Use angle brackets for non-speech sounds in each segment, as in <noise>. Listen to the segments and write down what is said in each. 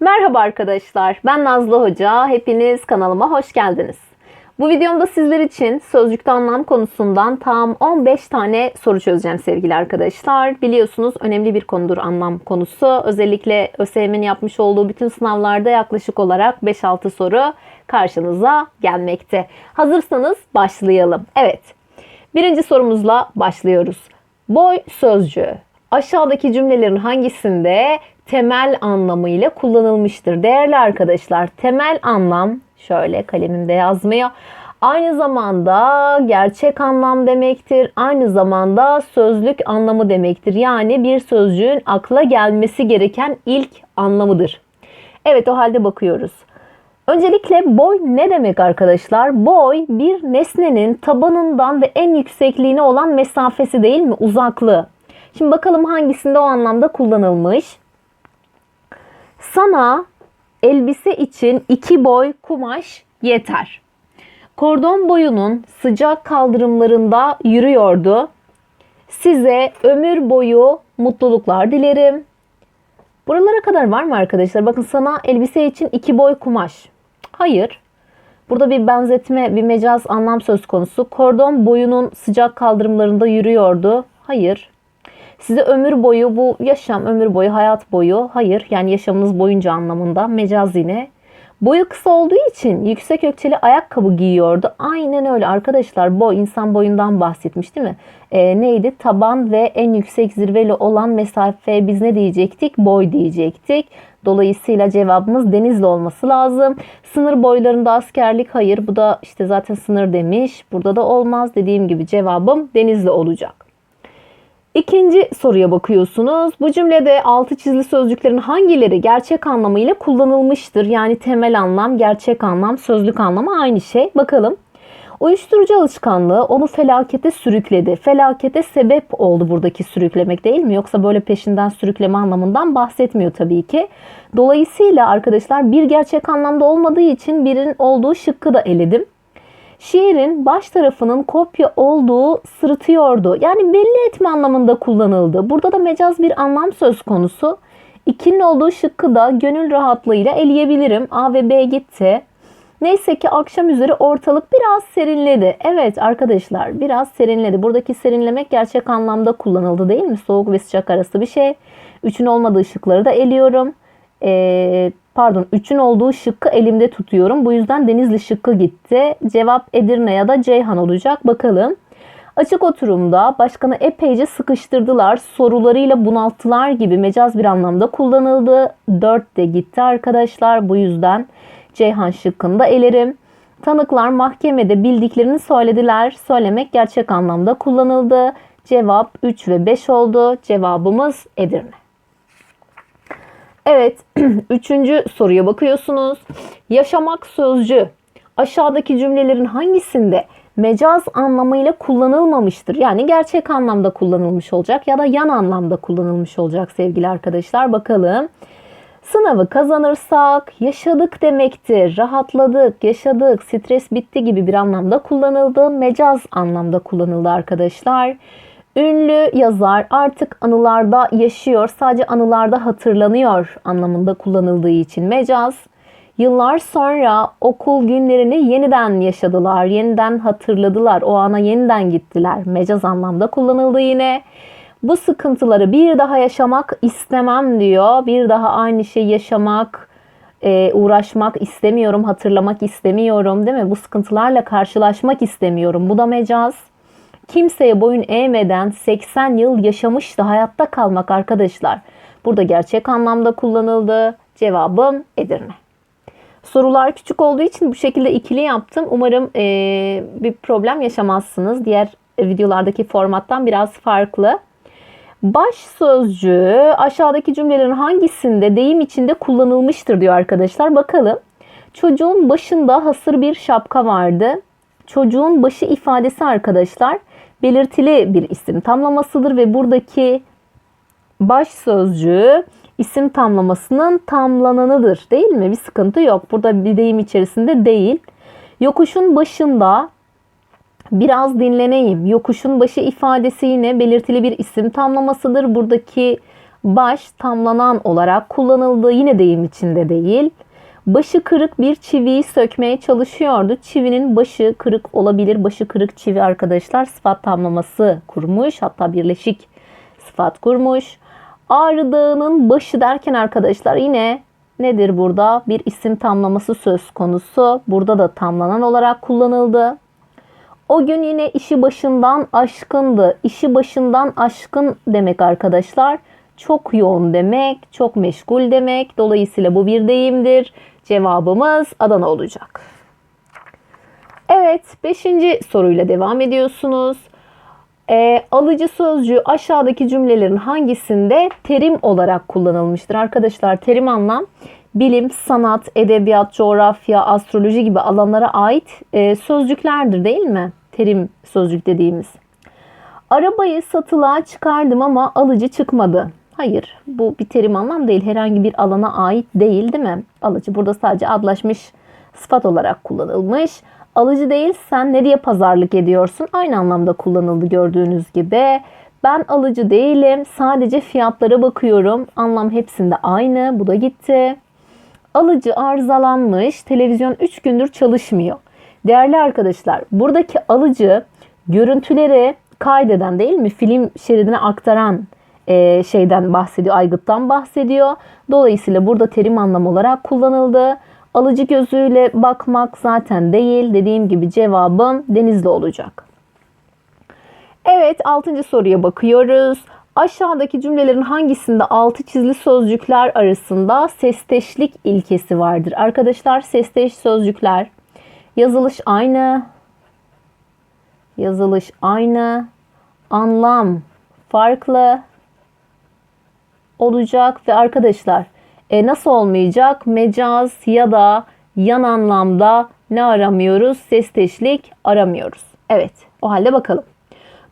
Merhaba arkadaşlar, ben Nazlı Hoca. Hepiniz kanalıma hoş geldiniz. Bu videomda sizler için sözcükte anlam konusundan tam 15 tane soru çözeceğim sevgili arkadaşlar. Biliyorsunuz önemli bir konudur anlam konusu. Özellikle ÖSYM'in yapmış olduğu bütün sınavlarda yaklaşık olarak 5-6 soru karşınıza gelmekte. Hazırsanız başlayalım. Evet, birinci sorumuzla başlıyoruz. Boy sözcüğü aşağıdaki cümlelerin hangisinde temel anlamıyla kullanılmıştır? Değerli arkadaşlar, temel anlam şöyle kalemimde yazmıyor. Aynı zamanda gerçek anlam demektir. Aynı zamanda sözlük anlamı demektir. Yani bir sözcüğün akla gelmesi gereken ilk anlamıdır. Evet o halde bakıyoruz. Öncelikle boy ne demek arkadaşlar? Boy bir nesnenin tabanından ve en yüksekliğine olan mesafesi değil mi? Uzaklığı. Şimdi bakalım hangisinde o anlamda kullanılmış. Sana elbise için iki boy kumaş yeter. Kordon boyunun sıcak kaldırımlarında yürüyordu. Size ömür boyu mutluluklar dilerim. Buralara kadar var mı arkadaşlar? Bakın sana elbise için iki boy kumaş. Hayır. Burada bir benzetme, bir mecaz anlam söz konusu. Kordon boyunun sıcak kaldırımlarında yürüyordu. Hayır. Size ömür boyu bu yaşam, ömür boyu, hayat boyu. Hayır yani yaşamınız boyunca anlamında mecaz yine. Boyu kısa olduğu için yüksek ökçeli ayakkabı giyiyordu. Aynen öyle arkadaşlar. Boy insan boyundan bahsetmiş değil mi? Ee, neydi? Taban ve en yüksek zirveli olan mesafe biz ne diyecektik? Boy diyecektik. Dolayısıyla cevabımız denizli olması lazım. Sınır boylarında askerlik hayır. Bu da işte zaten sınır demiş. Burada da olmaz. Dediğim gibi cevabım denizli olacak. İkinci soruya bakıyorsunuz. Bu cümlede altı çizili sözcüklerin hangileri gerçek anlamıyla kullanılmıştır? Yani temel anlam, gerçek anlam, sözlük anlamı aynı şey. Bakalım. Uyuşturucu alışkanlığı onu felakete sürükledi. Felakete sebep oldu buradaki sürüklemek değil mi? Yoksa böyle peşinden sürükleme anlamından bahsetmiyor tabii ki. Dolayısıyla arkadaşlar bir gerçek anlamda olmadığı için birinin olduğu şıkkı da eledim. Şiirin baş tarafının kopya olduğu sırıtıyordu. Yani belli etme anlamında kullanıldı. Burada da mecaz bir anlam söz konusu. İkinin olduğu şıkkı da gönül rahatlığıyla eleyebilirim. A ve B gitti. Neyse ki akşam üzeri ortalık biraz serinledi. Evet arkadaşlar biraz serinledi. Buradaki serinlemek gerçek anlamda kullanıldı değil mi? Soğuk ve sıcak arası bir şey. Üçün olmadığı şıkları da eliyorum. Ee, pardon 3'ün olduğu şıkkı elimde tutuyorum. Bu yüzden Denizli şıkkı gitti. Cevap Edirne ya da Ceyhan olacak. Bakalım. Açık oturumda başkanı epeyce sıkıştırdılar. Sorularıyla bunalttılar gibi mecaz bir anlamda kullanıldı. 4 de gitti arkadaşlar. Bu yüzden Ceyhan şıkkını da elerim. Tanıklar mahkemede bildiklerini söylediler. Söylemek gerçek anlamda kullanıldı. Cevap 3 ve 5 oldu. Cevabımız Edirne. Evet, <clears throat> üçüncü soruya bakıyorsunuz. Yaşamak sözcüğü aşağıdaki cümlelerin hangisinde mecaz anlamıyla kullanılmamıştır? Yani gerçek anlamda kullanılmış olacak ya da yan anlamda kullanılmış olacak sevgili arkadaşlar. Bakalım. Sınavı kazanırsak yaşadık demektir. Rahatladık, yaşadık, stres bitti gibi bir anlamda kullanıldı. Mecaz anlamda kullanıldı arkadaşlar. Ünlü yazar artık anılarda yaşıyor, sadece anılarda hatırlanıyor anlamında kullanıldığı için mecaz. Yıllar sonra okul günlerini yeniden yaşadılar, yeniden hatırladılar, o ana yeniden gittiler. Mecaz anlamda kullanıldı yine. Bu sıkıntıları bir daha yaşamak istemem diyor. Bir daha aynı şeyi yaşamak, e, uğraşmak istemiyorum, hatırlamak istemiyorum değil mi? Bu sıkıntılarla karşılaşmak istemiyorum. Bu da mecaz kimseye boyun eğmeden 80 yıl yaşamış da hayatta kalmak arkadaşlar. Burada gerçek anlamda kullanıldı. Cevabım Edirne. Sorular küçük olduğu için bu şekilde ikili yaptım. Umarım e, bir problem yaşamazsınız. Diğer videolardaki formattan biraz farklı. Baş sözcüğü aşağıdaki cümlelerin hangisinde deyim içinde kullanılmıştır diyor arkadaşlar. Bakalım. Çocuğun başında hasır bir şapka vardı. Çocuğun başı ifadesi arkadaşlar belirtili bir isim tamlamasıdır ve buradaki baş sözcüğü isim tamlamasının tamlananıdır değil mi? Bir sıkıntı yok. Burada bir deyim içerisinde değil. Yokuşun başında biraz dinleneyim. Yokuşun başı ifadesi yine belirtili bir isim tamlamasıdır. Buradaki Baş tamlanan olarak kullanıldığı yine deyim içinde değil. Başı kırık bir çiviyi sökmeye çalışıyordu. Çivinin başı kırık olabilir. Başı kırık çivi arkadaşlar sıfat tamlaması kurmuş. Hatta birleşik sıfat kurmuş. Ağrı Dağı'nın başı derken arkadaşlar yine nedir burada? Bir isim tamlaması söz konusu. Burada da tamlanan olarak kullanıldı. O gün yine işi başından aşkındı. İşi başından aşkın demek arkadaşlar. Çok yoğun demek, çok meşgul demek. Dolayısıyla bu bir deyimdir. Cevabımız Adana olacak. Evet, beşinci soruyla devam ediyorsunuz. E, alıcı sözcüğü aşağıdaki cümlelerin hangisinde terim olarak kullanılmıştır? Arkadaşlar terim anlam bilim, sanat, edebiyat, coğrafya, astroloji gibi alanlara ait e, sözcüklerdir değil mi? Terim sözcük dediğimiz. Arabayı satılığa çıkardım ama alıcı çıkmadı. Hayır bu bir terim anlam değil. Herhangi bir alana ait değil değil mi? Alıcı burada sadece adlaşmış sıfat olarak kullanılmış. Alıcı değil sen ne diye pazarlık ediyorsun? Aynı anlamda kullanıldı gördüğünüz gibi. Ben alıcı değilim. Sadece fiyatlara bakıyorum. Anlam hepsinde aynı. Bu da gitti. Alıcı arızalanmış. Televizyon 3 gündür çalışmıyor. Değerli arkadaşlar, buradaki alıcı görüntüleri kaydeden değil mi? Film şeridine aktaran e, şeyden bahsediyor, aygıttan bahsediyor. Dolayısıyla burada terim anlam olarak kullanıldı. Alıcı gözüyle bakmak zaten değil. Dediğim gibi cevabım denizli olacak. Evet, altıncı soruya bakıyoruz. Aşağıdaki cümlelerin hangisinde altı çizili sözcükler arasında sesteşlik ilkesi vardır? Arkadaşlar sesteş sözcükler yazılış aynı, yazılış aynı, anlam farklı olacak ve arkadaşlar e, nasıl olmayacak? Mecaz ya da yan anlamda ne aramıyoruz? Sesteşlik aramıyoruz. Evet o halde bakalım.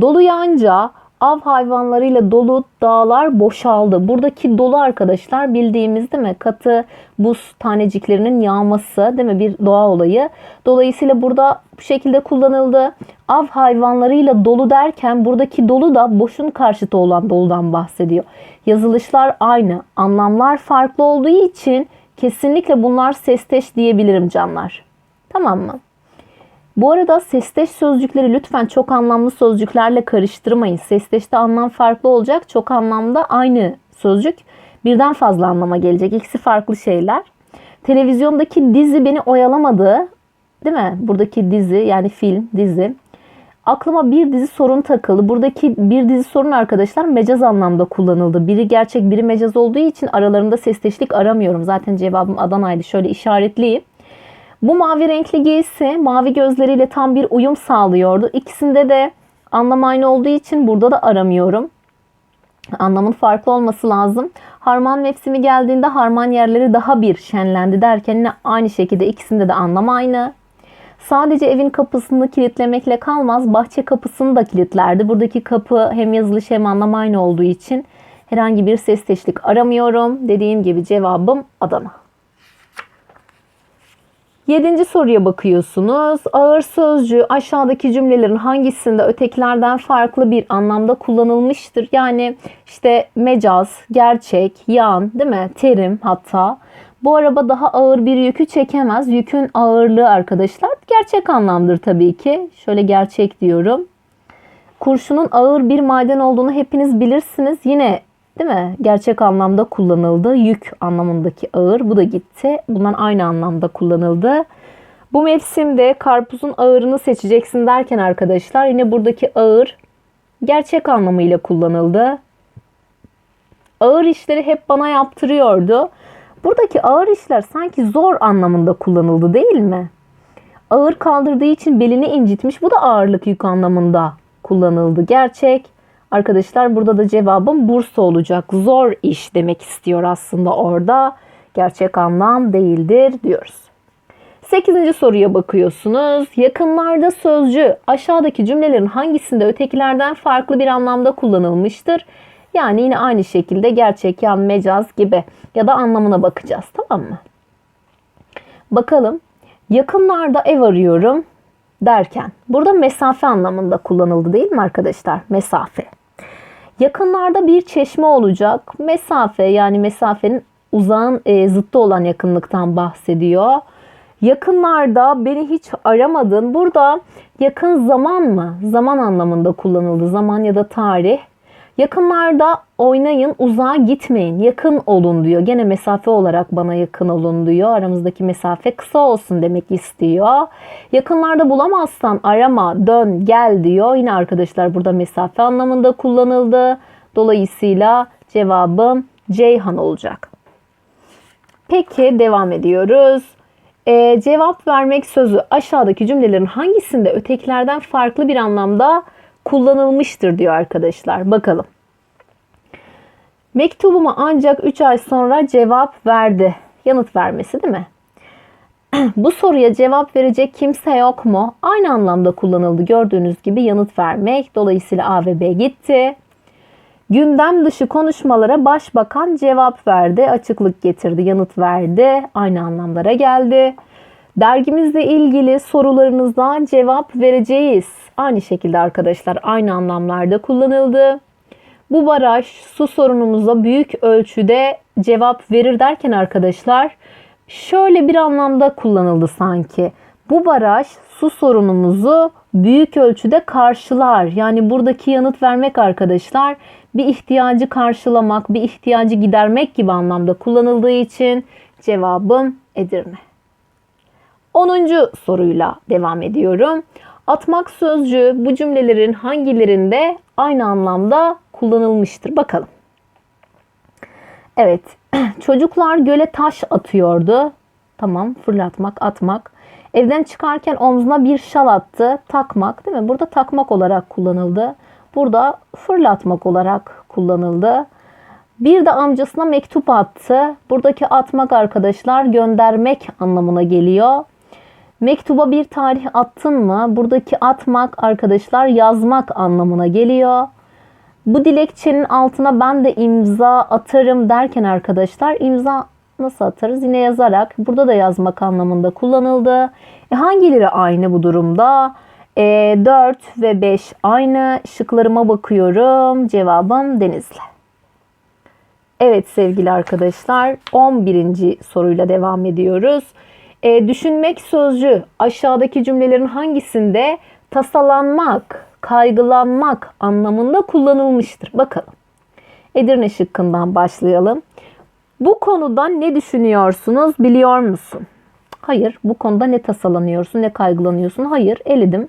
Dolu yağınca av hayvanlarıyla dolu dağlar boşaldı. Buradaki dolu arkadaşlar bildiğimiz değil mi? Katı buz taneciklerinin yağması değil mi? Bir doğa olayı. Dolayısıyla burada bu şekilde kullanıldı. Av hayvanlarıyla dolu derken buradaki dolu da boşun karşıtı olan doludan bahsediyor. Yazılışlar aynı. Anlamlar farklı olduğu için kesinlikle bunlar sesteş diyebilirim canlar. Tamam mı? Bu arada sesteş sözcükleri lütfen çok anlamlı sözcüklerle karıştırmayın. Sesteşte anlam farklı olacak. Çok anlamda aynı sözcük birden fazla anlama gelecek. İkisi farklı şeyler. Televizyondaki dizi beni oyalamadı. Değil mi? Buradaki dizi yani film, dizi. Aklıma bir dizi sorun takıldı. Buradaki bir dizi sorun arkadaşlar mecaz anlamda kullanıldı. Biri gerçek biri mecaz olduğu için aralarında sesteşlik aramıyorum. Zaten cevabım Adana'ydı. Şöyle işaretleyeyim. Bu mavi renkli giysi mavi gözleriyle tam bir uyum sağlıyordu. İkisinde de anlam aynı olduğu için burada da aramıyorum. Anlamın farklı olması lazım. Harman mevsimi geldiğinde harman yerleri daha bir şenlendi derken aynı şekilde ikisinde de anlam aynı. Sadece evin kapısını kilitlemekle kalmaz, bahçe kapısını da kilitlerdi. Buradaki kapı hem yazılış hem anlam aynı olduğu için herhangi bir sesteşlik aramıyorum. Dediğim gibi cevabım Adana. Yedinci soruya bakıyorsunuz. Ağır sözcüğü aşağıdaki cümlelerin hangisinde ötekilerden farklı bir anlamda kullanılmıştır? Yani işte mecaz, gerçek, yan, değil mi? Terim hatta. Bu araba daha ağır bir yükü çekemez. Yükün ağırlığı arkadaşlar gerçek anlamdır tabii ki. Şöyle gerçek diyorum. Kurşunun ağır bir maden olduğunu hepiniz bilirsiniz. Yine değil mi? Gerçek anlamda kullanıldı. Yük anlamındaki ağır. Bu da gitti. Bundan aynı anlamda kullanıldı. Bu mevsimde karpuzun ağırını seçeceksin derken arkadaşlar yine buradaki ağır gerçek anlamıyla kullanıldı. Ağır işleri hep bana yaptırıyordu. Buradaki ağır işler sanki zor anlamında kullanıldı değil mi? Ağır kaldırdığı için belini incitmiş. Bu da ağırlık yük anlamında kullanıldı. Gerçek. Arkadaşlar burada da cevabım Bursa olacak. Zor iş demek istiyor aslında orada. Gerçek anlam değildir diyoruz. 8. soruya bakıyorsunuz. Yakınlarda sözcü aşağıdaki cümlelerin hangisinde ötekilerden farklı bir anlamda kullanılmıştır? Yani yine aynı şekilde gerçek, yan, mecaz gibi ya da anlamına bakacağız tamam mı? Bakalım. Yakınlarda ev arıyorum derken burada mesafe anlamında kullanıldı değil mi arkadaşlar? Mesafe. Yakınlarda bir çeşme olacak. Mesafe yani mesafenin uzağın e, zıttı olan yakınlıktan bahsediyor. Yakınlarda beni hiç aramadın. Burada yakın zaman mı? Zaman anlamında kullanıldı. Zaman ya da tarih. Yakınlarda oynayın, uzağa gitmeyin. Yakın olun diyor. Gene mesafe olarak bana yakın olun diyor. Aramızdaki mesafe kısa olsun demek istiyor. Yakınlarda bulamazsan arama, dön, gel diyor. Yine arkadaşlar burada mesafe anlamında kullanıldı. Dolayısıyla cevabım Ceyhan olacak. Peki devam ediyoruz. Ee, cevap vermek sözü aşağıdaki cümlelerin hangisinde ötekilerden farklı bir anlamda kullanılmıştır diyor arkadaşlar. Bakalım. Mektubuma ancak 3 ay sonra cevap verdi. Yanıt vermesi değil mi? <clears throat> Bu soruya cevap verecek kimse yok mu? Aynı anlamda kullanıldı. Gördüğünüz gibi yanıt vermek. Dolayısıyla A ve B gitti. Gündem dışı konuşmalara başbakan cevap verdi, açıklık getirdi, yanıt verdi. Aynı anlamlara geldi. Dergimizle ilgili sorularınıza cevap vereceğiz. Aynı şekilde arkadaşlar aynı anlamlarda kullanıldı. Bu baraj su sorunumuza büyük ölçüde cevap verir derken arkadaşlar şöyle bir anlamda kullanıldı sanki. Bu baraj su sorunumuzu büyük ölçüde karşılar. Yani buradaki yanıt vermek arkadaşlar bir ihtiyacı karşılamak, bir ihtiyacı gidermek gibi anlamda kullanıldığı için cevabım Edirne. 10. soruyla devam ediyorum. Atmak sözcüğü bu cümlelerin hangilerinde aynı anlamda kullanılmıştır? Bakalım. Evet, <clears throat> çocuklar göle taş atıyordu. Tamam, fırlatmak, atmak. Evden çıkarken omzuna bir şal attı. Takmak değil mi? Burada takmak olarak kullanıldı. Burada fırlatmak olarak kullanıldı. Bir de amcasına mektup attı. Buradaki atmak arkadaşlar göndermek anlamına geliyor. Mektuba bir tarih attın mı? Buradaki atmak arkadaşlar yazmak anlamına geliyor. Bu dilekçenin altına ben de imza atarım derken arkadaşlar imza nasıl atarız? Yine yazarak. Burada da yazmak anlamında kullanıldı. E hangileri aynı bu durumda? E, 4 ve 5 aynı. Şıklarıma bakıyorum. Cevabım Denizli. Evet sevgili arkadaşlar 11. soruyla devam ediyoruz. E, düşünmek sözcüğü aşağıdaki cümlelerin hangisinde tasalanmak, kaygılanmak anlamında kullanılmıştır? Bakalım. Edirne şıkkından başlayalım. Bu konuda ne düşünüyorsunuz biliyor musun? Hayır. Bu konuda ne tasalanıyorsun, ne kaygılanıyorsun? Hayır. Eledim.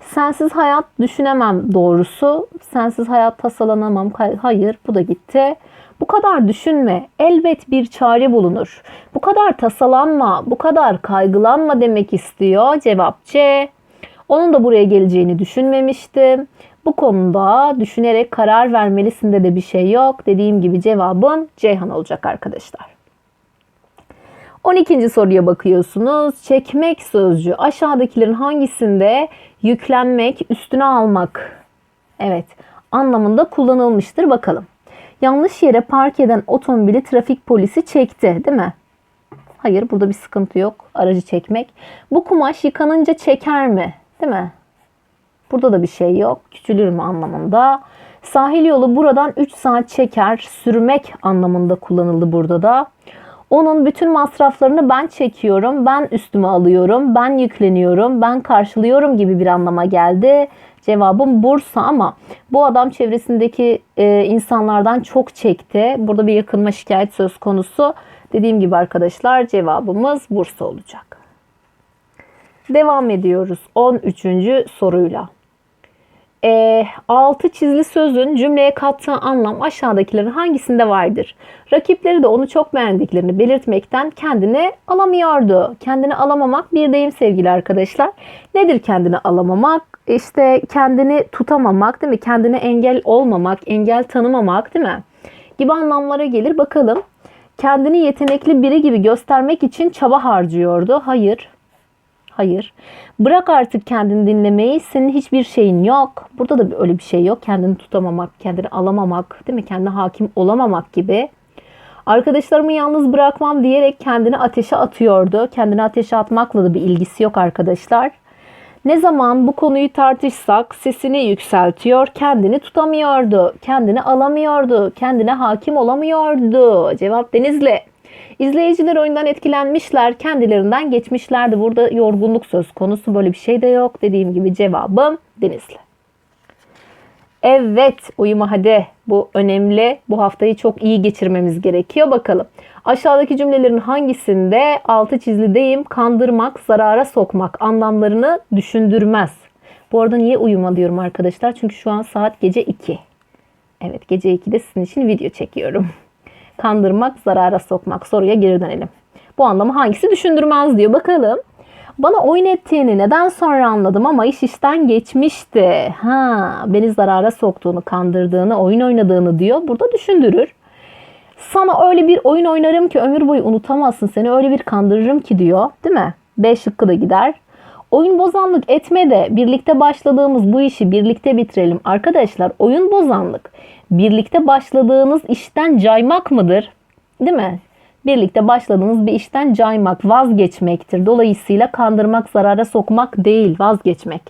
Sensiz hayat düşünemem doğrusu. Sensiz hayat tasalanamam. Hayır. Bu da gitti. Bu kadar düşünme. Elbet bir çare bulunur. Bu kadar tasalanma, bu kadar kaygılanma demek istiyor. Cevap C. Onun da buraya geleceğini düşünmemiştim. Bu konuda düşünerek karar vermelisinde de bir şey yok. Dediğim gibi cevabım Ceyhan olacak arkadaşlar. 12. soruya bakıyorsunuz. Çekmek sözcüğü aşağıdakilerin hangisinde yüklenmek, üstüne almak evet anlamında kullanılmıştır bakalım. Yanlış yere park eden otomobili trafik polisi çekti değil mi? Hayır burada bir sıkıntı yok aracı çekmek. Bu kumaş yıkanınca çeker mi? Değil mi? Burada da bir şey yok. Küçülür mü anlamında. Sahil yolu buradan 3 saat çeker. Sürmek anlamında kullanıldı burada da. Onun bütün masraflarını ben çekiyorum, ben üstüme alıyorum, ben yükleniyorum, ben karşılıyorum gibi bir anlama geldi. Cevabım Bursa ama bu adam çevresindeki e, insanlardan çok çekti. Burada bir yakınma şikayet söz konusu. Dediğim gibi arkadaşlar cevabımız Bursa olacak. Devam ediyoruz 13. soruyla. E, altı çizili sözün cümleye kattığı anlam aşağıdakilerin hangisinde vardır? Rakipleri de onu çok beğendiklerini belirtmekten kendini alamıyordu. Kendini alamamak bir deyim sevgili arkadaşlar. Nedir kendini alamamak? İşte kendini tutamamak değil mi? Kendine engel olmamak, engel tanımamak değil mi? Gibi anlamlara gelir. Bakalım kendini yetenekli biri gibi göstermek için çaba harcıyordu. Hayır. Hayır. Bırak artık kendini dinlemeyi. Senin hiçbir şeyin yok. Burada da öyle bir şey yok. Kendini tutamamak, kendini alamamak, değil mi? Kendine hakim olamamak gibi. Arkadaşlarımı yalnız bırakmam diyerek kendini ateşe atıyordu. Kendini ateşe atmakla da bir ilgisi yok arkadaşlar. Ne zaman bu konuyu tartışsak sesini yükseltiyor, kendini tutamıyordu, kendini alamıyordu, kendine hakim olamıyordu. Cevap Denizli. İzleyiciler oyundan etkilenmişler, kendilerinden geçmişlerdi. Burada yorgunluk söz konusu böyle bir şey de yok. Dediğim gibi cevabım Denizli. Evet uyuma hadi. Bu önemli. Bu haftayı çok iyi geçirmemiz gerekiyor. Bakalım. Aşağıdaki cümlelerin hangisinde altı çizili deyim kandırmak, zarara sokmak anlamlarını düşündürmez. Bu arada niye uyuma diyorum arkadaşlar? Çünkü şu an saat gece 2. Evet gece 2'de sizin için video çekiyorum. <laughs> Kandırmak, zarara sokmak. Soruya geri dönelim. Bu anlamı hangisi düşündürmez diyor. Bakalım. Bana oyun ettiğini neden sonra anladım ama iş işten geçmişti. Ha, beni zarara soktuğunu, kandırdığını, oyun oynadığını diyor. Burada düşündürür. Sana öyle bir oyun oynarım ki ömür boyu unutamazsın. Seni öyle bir kandırırım ki diyor. Değil mi? B şıkkı da gider. Oyun bozanlık etme de birlikte başladığımız bu işi birlikte bitirelim. Arkadaşlar oyun bozanlık birlikte başladığınız işten caymak mıdır? Değil mi? Birlikte başladığınız bir işten caymak, vazgeçmektir. Dolayısıyla kandırmak, zarara sokmak değil, vazgeçmek.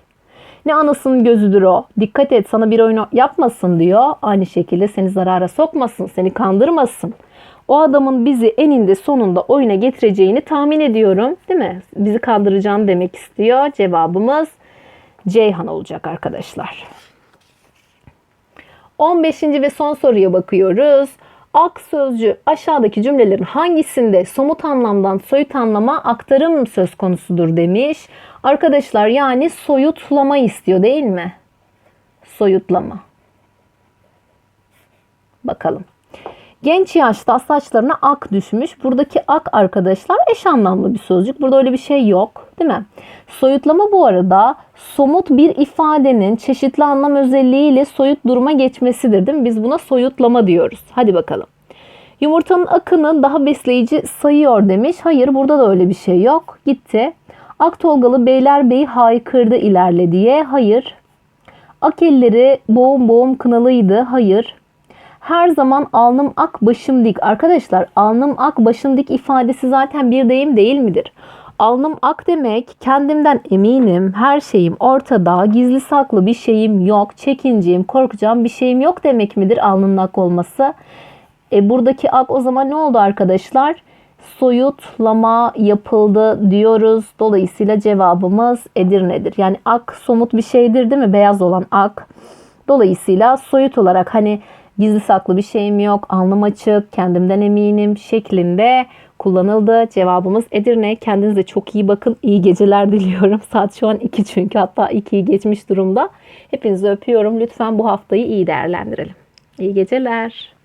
Ne anasının gözüdür o. Dikkat et sana bir oyun yapmasın diyor. Aynı şekilde seni zarara sokmasın, seni kandırmasın. O adamın bizi eninde sonunda oyuna getireceğini tahmin ediyorum. Değil mi? Bizi kandıracağını demek istiyor. Cevabımız Ceyhan olacak arkadaşlar. 15. ve son soruya bakıyoruz. Ak sözcü aşağıdaki cümlelerin hangisinde somut anlamdan soyut anlama aktarım söz konusudur demiş. Arkadaşlar yani soyutlama istiyor değil mi? Soyutlama. Bakalım. Genç yaşta saçlarına ak düşmüş. Buradaki ak arkadaşlar eş anlamlı bir sözcük. Burada öyle bir şey yok değil mi? Soyutlama bu arada somut bir ifadenin çeşitli anlam özelliğiyle soyut duruma geçmesidir değil mi? Biz buna soyutlama diyoruz. Hadi bakalım. Yumurtanın akını daha besleyici sayıyor demiş. Hayır burada da öyle bir şey yok. Gitti. Ak Tolgalı Beylerbeyi haykırdı ilerle diye. Hayır. Ak elleri boğum boğum kınalıydı. Hayır. Her zaman alnım ak başım dik. Arkadaşlar alnım ak başım dik ifadesi zaten bir deyim değil midir? Alnım ak demek kendimden eminim, her şeyim ortada, gizli saklı bir şeyim yok, çekinceyim, korkacağım bir şeyim yok demek midir alnının ak olması? E, buradaki ak o zaman ne oldu arkadaşlar? Soyutlama yapıldı diyoruz. Dolayısıyla cevabımız Edirne'dir. Yani ak somut bir şeydir değil mi? Beyaz olan ak. Dolayısıyla soyut olarak hani gizli saklı bir şeyim yok, alnım açık, kendimden eminim şeklinde kullanıldı. Cevabımız Edirne. Kendinize çok iyi bakın. İyi geceler diliyorum. <laughs> Saat şu an 2 çünkü hatta 2'yi geçmiş durumda. Hepinizi öpüyorum. Lütfen bu haftayı iyi değerlendirelim. İyi geceler.